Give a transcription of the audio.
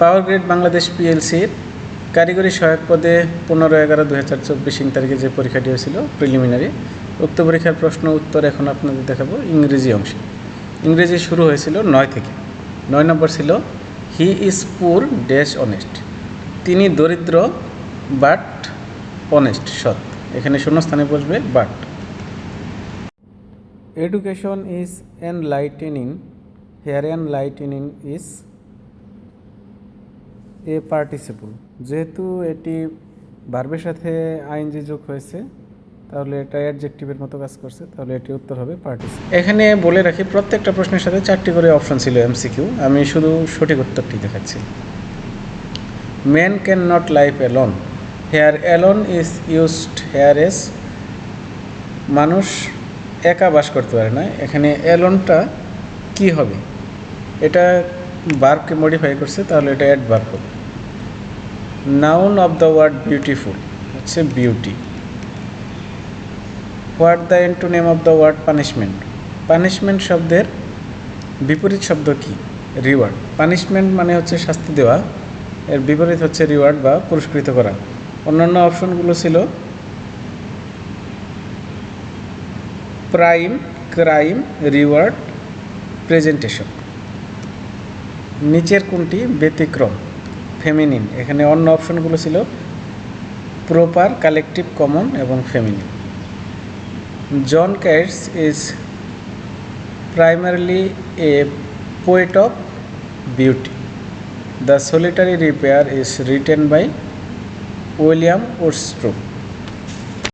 Power grid Bangladesh পিএলসির কারিগরি সহায়ক পদে পনেরো এগারো দু হাজার চব্বিশ তারিখে যে পরীক্ষাটি হয়েছিল প্রিলিমিনারি উক্ত পরীক্ষার প্রশ্ন উত্তর এখন আপনাদের দেখাবো ইংরেজি অংশে। ইংরেজি শুরু হয়েছিল নয় থেকে। নয় নম্বর ছিল he is poor dash honest তিনি দরিদ্র বাট অনেস্ট সৎ। এখানে শূন্যস্থানে বসবে but education is enlightening here enlightening is a participle যেহেতু এটি ভার্বের সাথে আইনজি যোগ হয়েছে, তাহলে এটা অ্যাডজেক্টিভের মতো কাজ করছে, তাহলে এটি উত্তর হবে পার্টিসিপল এখানে বলে রাখি, প্রত্যেকটা প্রশ্নের সাথে চারটি করে অপশন ছিল এমসিকিউ আমি শুধু সঠিক উত্তরটি দেখাচ্ছি। Man can not life alone here alone is used here as মানুষ একা বাস করতে পারে না। এখানে অ্যালনটা কি হবে? এটা বার্বকে মডিফাই করছে, তাহলে এটা অ্যাড বার্ব হবে। Noun of the word beautiful হচ্ছে beauty what the antonym of the word punishment punishment শব্দের বিপরীত শব্দ কি? রিওয়ার্ড পানিশমেন্ট মানে হচ্ছে শাস্তি দেওয়া, এর বিপরীত হচ্ছে রিওয়ার্ড বা পুরস্কৃত করা। অন্যান্য অপশনগুলো ছিল প্রাইম ক্রাইম রিওয়ার্ড প্রেজেন্টেশন নিচের কোনটি ব্যতিক্রম? ফেমিনিন এখানে অন্য অপশনগুলো ছিল প্রপার কালেকটিভ কমন এবং feminine John Keats is primarily a poet of beauty the solitary reaper is written by William উডস্ট্রুপ